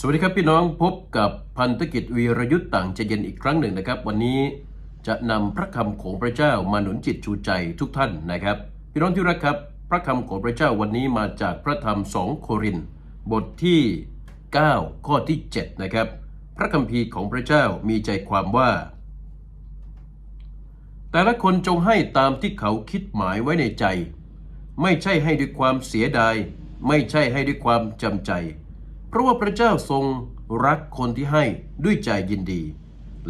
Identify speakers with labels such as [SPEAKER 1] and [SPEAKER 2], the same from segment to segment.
[SPEAKER 1] สวัสดีครับพี่น้องพบกับพันธกิจวีรยุทธ์ต่างใจเย็นอีกครั้งหนึ่งนะครับ วันนี้จะนำพระคำของพระเจ้ามาหนุนจิตชูใจทุกท่านนะครับ พี่น้องที่รักครับ พระคำของพระเจ้าวันนี้มาจากพระธรรมสองโครินบทที่ 9 ข้อที่ 7 นะครับ พระคัมภีร์ของพระเจ้ามีใจความว่า แต่ละคนจงให้ตามที่เขาคิดหมายไว้ในใจ ไม่ใช่ให้ด้วยความเสียดาย ไม่ใช่ให้ด้วยความจำใจ ราะว่าพระเจ้าทรงรักคนที่ให้ด้วยใจยินดี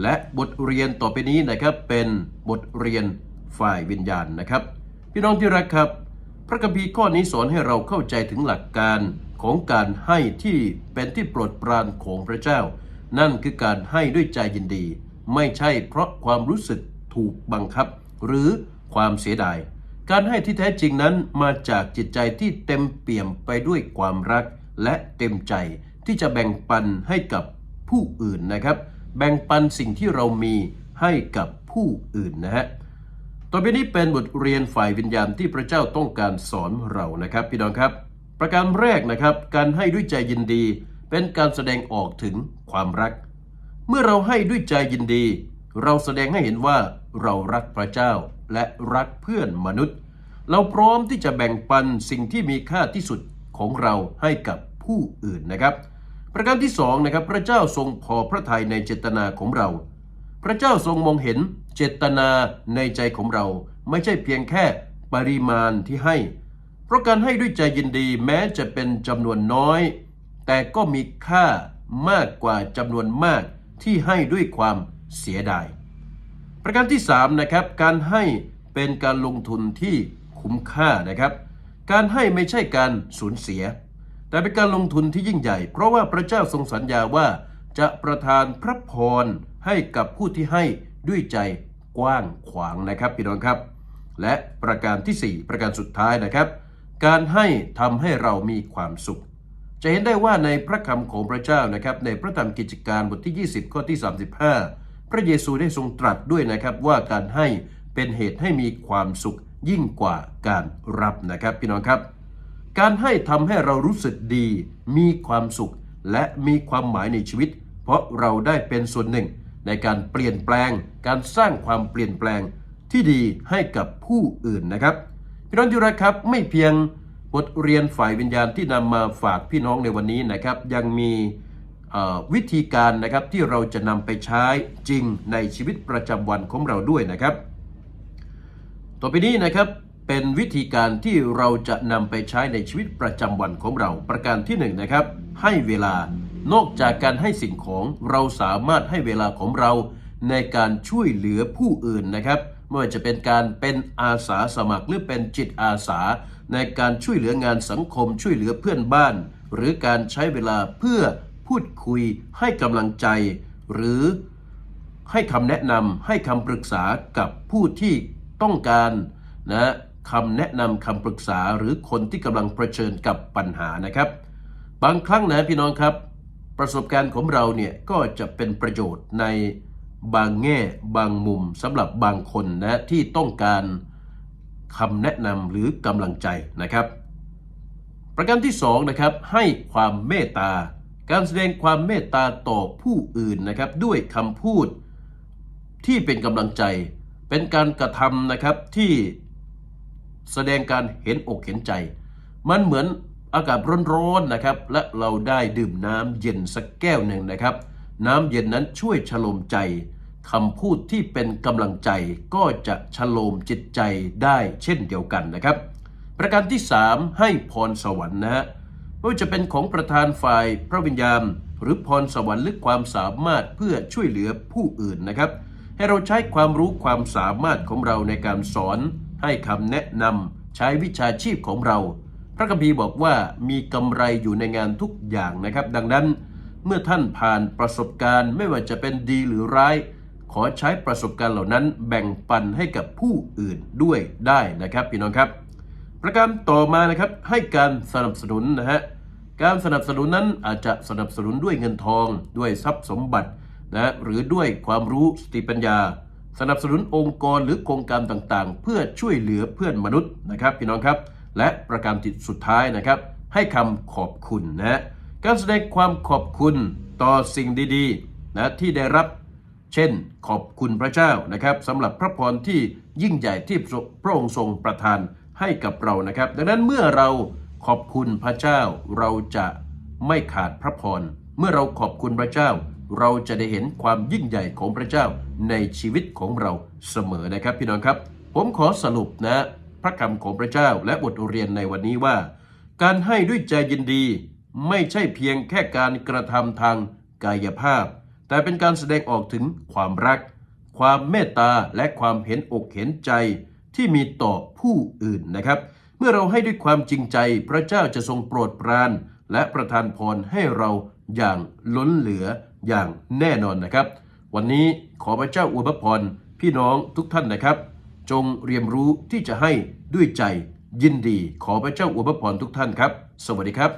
[SPEAKER 1] และบทเรียนต่อไปนี้นะครับเป็นบทเรียนฝ่ายวิญญาณนะครับ พี่น้องที่รักครับ พระคัมภีร์ข้อนี้สอนให้เราเข้าใจถึงหลักการของการให้ที่เป็นที่โปรดปรานของพระเจ้า นั่นคือการให้ด้วยใจยินดี ไม่ใช่เพราะความรู้สึกถูกบังคับ หรือความเสียดาย การให้ที่แท้จริงนั้นมาจากจิตใจที่เต็มเปี่ยมไปด้วยความรัก และเต็มใจที่จะแบ่งปันให้กับผู้อื่นนะครับ แบ่งปันสิ่งที่เรามีให้กับผู้อื่นนะฮะต่อไปนี้เป็นบทเรียนฝ่ายวิญญาณที่พระเจ้าต้องการสอนเรานะครับ พี่น้องครับ ประการแรกนะครับ การให้ด้วยใจยินดี เป็นการแสดงออกถึงความรัก เมื่อเราให้ด้วยใจยินดี เราแสดงให้เห็นว่าเรารักพระเจ้าและรักเพื่อนมนุษย์ เราพร้อมที่จะแบ่งปันสิ่งที่มีค่าที่สุด ของเราให้กับผู้อื่นนะครับ ประการที่สองนะครับพระเจ้าทรงพอพระทัยในเจตนาของเรา พระเจ้าทรงมองเห็นเจตนาในใจของเรา ไม่ใช่เพียงแค่ปริมาณที่ให้ เพราะการให้ด้วยใจยินดีแม้จะเป็นจำนวนน้อย แต่ก็มีค่ามากกว่าจำนวนมากที่ให้ด้วยความเสียดาย ประการที่3นะครับการให้เป็นการลงทุนที่คุ้มค่านะครับ การให้ไม่ใช่การสูญเสีย แต่เป็นการลงทุนที่ยิ่งใหญ่ เพราะว่าพระเจ้าทรงสัญญาว่าจะประทานพระพรให้กับผู้ที่ให้ด้วยใจกว้างขวางนะครับพี่น้องครับ และประการทีสี่4 ประการสุดท้ายนะครับ การให้ทำให้เรามีความสุข จะเห็นได้ว่าในพระคำของพระเจ้านะครับในพระธรรมกิจการบทที่ 20 ข้อที่ 35 พระเยซูได้ทรงตรัสด้วยนะครับว่าการให้เป็นเหตุให้มีความสุข ยิ่งกว่าการรับนะครับพี่น้องครับ การให้ทำให้เรารู้สึกดี มีความสุข และมีความหมายในชีวิต เพราะเราได้เป็นส่วนหนึ่ง ในการเปลี่ยนแปลง การสร้างความเปลี่ยนแปลงที่ดีให้กับผู้อื่นนะครับพี่น้องที่รักครับไม่เพียงบทเรียนฝ่ายวิญญาณที่นำมาฝากพี่น้องในวันนี้นะครับ ยังมีวิธีการนะครับที่เราจะนำไปใช้จริงในชีวิตประจำวันของเราด้วยนะครับ ต่อไปนี้นะครับเป็นวิธีการที่เราจะนำไปใช้ในชีวิตประจำวันของเราประการที่1นงนะครับ ให้เวลานอกจากการให้สิ่งของเราสามารถให้เวลาของเราในการช่วยเหลือผู้อื่นนะครับไม่ว่าจะเป็นการเป็นอาสาสมัครหรือเป็นจิตอาสา ในการช่วยเหลืองานสังคม ช่วยเหลือเพื่อนบ้าน หรือการใช้เวลาเพื่อพูดคุย ให้กำลังใจ หรือให้คำแนะนำให้คำปรึกษากับผู้ที่ ต้องการนะคำแนะนำคำปรึกษาหรือคนที่กำลังเผชิญกับปัญหานะครับ บางครั้งนะพี่น้องครับ ประสบการณ์ของเราเนี่ยก็จะเป็นประโยชน์ในบางแง่บางมุมสำหรับบางคนนะที่ต้องการคำแนะนำหรือกำลังใจนะครับ ประการที่สองนะครับให้ความเมตตา การแสดงความเมตตาต่อผู้อื่นนะครับ ด้วยคำพูดที่เป็นกำลังใจ เป็นการกระทำนะครับที่แสดงการเห็นอกเห็นใจ มันเหมือนอากาศร้อนๆนะครับ และเราได้ดื่มน้ำเย็นสักแก้วหนึ่งนะครับ น้ำเย็นนั้นช่วยชโลมใจคำพูดที่เป็นกำลังใจก็จะชโลมจิตใจได้เช่นเดียวกันนะครับ ประการที่ 3 ให้พรสวรรค์นะฮะไม่ว่าจะเป็นของประธานฝ่ายพระวิญญาณ หรือพรสวรรค์หรือความสามารถเพื่อช่วยเหลือผู้อื่นนะครับ ให้เราใช้ความรู้ความสามารถของเราในการสอน ให้คำแนะนำใช้วิชาชีพของเรา พระคัมภีร์บอกว่ามีกำไรอยู่ในงานทุกอย่างนะครับ ดังนั้น เมื่อท่านผ่านประสบการณ์ไม่ว่าจะเป็นดีหรือร้าย ขอใช้ประสบการณ์เหล่านั้นแบ่งปันให้กับผู้อื่นด้วยได้นะครับพี่น้องครับ ประการต่อมานะครับให้การสนับสนุนนะฮะการสนับสนุนนั้นอาจจะสนับสนุนด้วยเงินทอง ด้วยทรัพย์สมบัติ นะหรือด้วยความรู้สติปัญญา สนับสนุนองค์กรหรือโครงการต่างๆ เพื่อช่วยเหลือเพื่อนมนุษย์นะครับพี่น้องครับและประการที่สุดท้ายนะครับ ให้คำขอบคุณนะฮะการแสดงความขอบคุณต่อสิ่งดีๆนะที่ได้รับเช่น ขอบคุณพระเจ้านะครับสำหรับพระพรที่ยิ่งใหญ่ที่พระองค์ทรงประทานให้กับเรานะครับ ดังนั้นเมื่อเราขอบคุณพระเจ้าเราจะไม่ขาดพระพรเมื่อเราขอบคุณพระเจ้า เราจะได้เห็นความยิ่งใหญ่ของพระเจ้าในชีวิตของเราเสมอนะครับพี่น้องครับ ผมขอสรุปนะพระคำของพระเจ้าและบทเรียนในวันนี้ว่า การให้ด้วยใจยินดี ไม่ใช่เพียงแค่การกระทำทางกายภาพ แต่เป็นการแสดงออกถึงความรัก ความเมตตาและความเห็นอกเห็นใจที่มีต่อผู้อื่นนะครับ เมื่อเราให้ด้วยความจริงใจ พระเจ้าจะทรงโปรดปราน และประทานพรให้เราอย่างล้นเหลือ อย่างแน่นอนนะครับ วันนี้ขอพระเจ้าอวยพรพี่น้องทุกท่านนะครับ จงเรียนรู้ที่จะให้ด้วยใจยินดี ขอพระเจ้าอวยพรทุกท่านครับ สวัสดีครับ